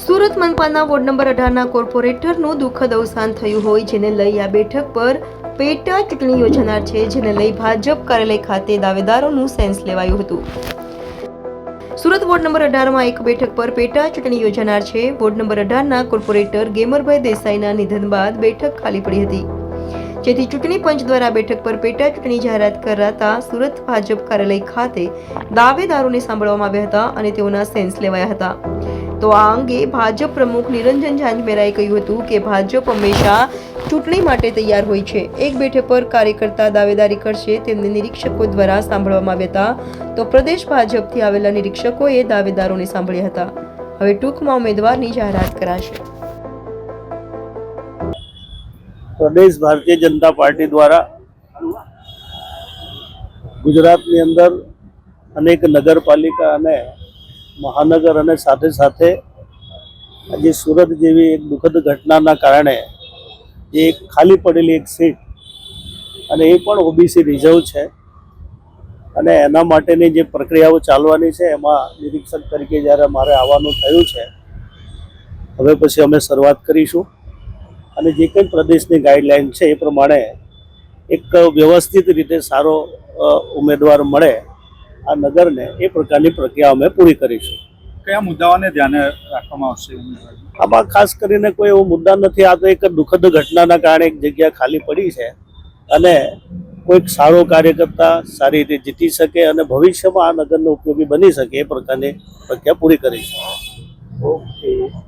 સુરત મનપાના ward number અઢારના કોર્પોરેટરનું દુઃખદ અવસાન થયું હોય, જેને લઈ આ બેઠક પર પેટા ચૂંટણી યોજાનાર છે, જેને લઈ ભાજપ કાર્યાલય ખાતે દાવેદારોનું સેન્સ લેવાયું હતું. સુરત વોર્ડ નંબર અઢારમાં એક બેઠક પર પેટા ચૂંટણી યોજાનાર છે. વોર્ડ નંબર અઢારના કોર્પોરેટર ગેમરભાઈ દેસાઈના નિધન બાદ બેઠક ખાલી પડી હતી. જેથી ચૂંટણી પંચ દ્વારા બેઠક પર પેટા ચૂંટણી જાહેરાત કરાતા સુરત ભાજપ કાર્યાલય ખાતે દાવેદારોને સાંભળવામાં આવ્યા હતા અને તેઓના સેન્સ લેવાયા હતા. તો આ અંગે ભાજપ પ્રમુખ નિરંજન ઝાંઝમેરાએ કહ્યું હતું કે ભાજપ હંમેશા ચૂંટણી માટે તૈયાર હોય છે. એક બેઠક પર કાર્યકર્તા દાવેદારી કરશે, તેમને નિરીક્ષકો દ્વારા સાંભળવામાં આવ્યા હતા. તો પ્રદેશ ભાજપથી આવેલા નિરીક્ષકોએ દાવેદારોને સાંભળ્યા હતા. હવે ટૂંકમાં ઉમેદવારની જાહેરાત કરાશે. પ્રદેશ ભારતીય જનતા પાર્ટી દ્વારા ગુજરાતની અંદર અનેક નગરપાલિકા અને મહાનગર અને સાથે સાથે આજે સુરત જેવી એક દુઃખદ ઘટનાના કારણે જે એક ખાલી પડેલી એક સીટ અને એ પણ ઓબીસી રિઝર્વ છે અને એના માટેની જે પ્રક્રિયાઓ ચાલવાની છે, એમાં નિરીક્ષક તરીકે જ્યારે મારે આવવાનું થયું છે, હવે પછી અમે શરૂઆત કરીશું. અને જે કંઈ પ્રદેશની ગાઈડલાઈન છે એ પ્રમાણે એક વ્યવસ્થિત રીતે સારો ઉમેદવાર મળે આ નગરને એ પ્રકારની પ્રક્રિયા અમે પૂરી કરીશું. કયા મુદ્દાઓને ધ્યાને રાખવામાં આવશે આમાં ખાસ કરીને કોઈ એવો મુદ્દા નથી આ તો એક દુઃખદ ઘટનાના કારણે એક જગ્યા ખાલી પડી છે અને કોઈક સારો કાર્યકર્તા સારી રીતે જીતી શકે અને ભવિષ્યમાં આ નગરનો ઉપયોગી બની શકે એ પ્રકારની પ્રક્રિયા પૂરી કરીશું. ઓકે.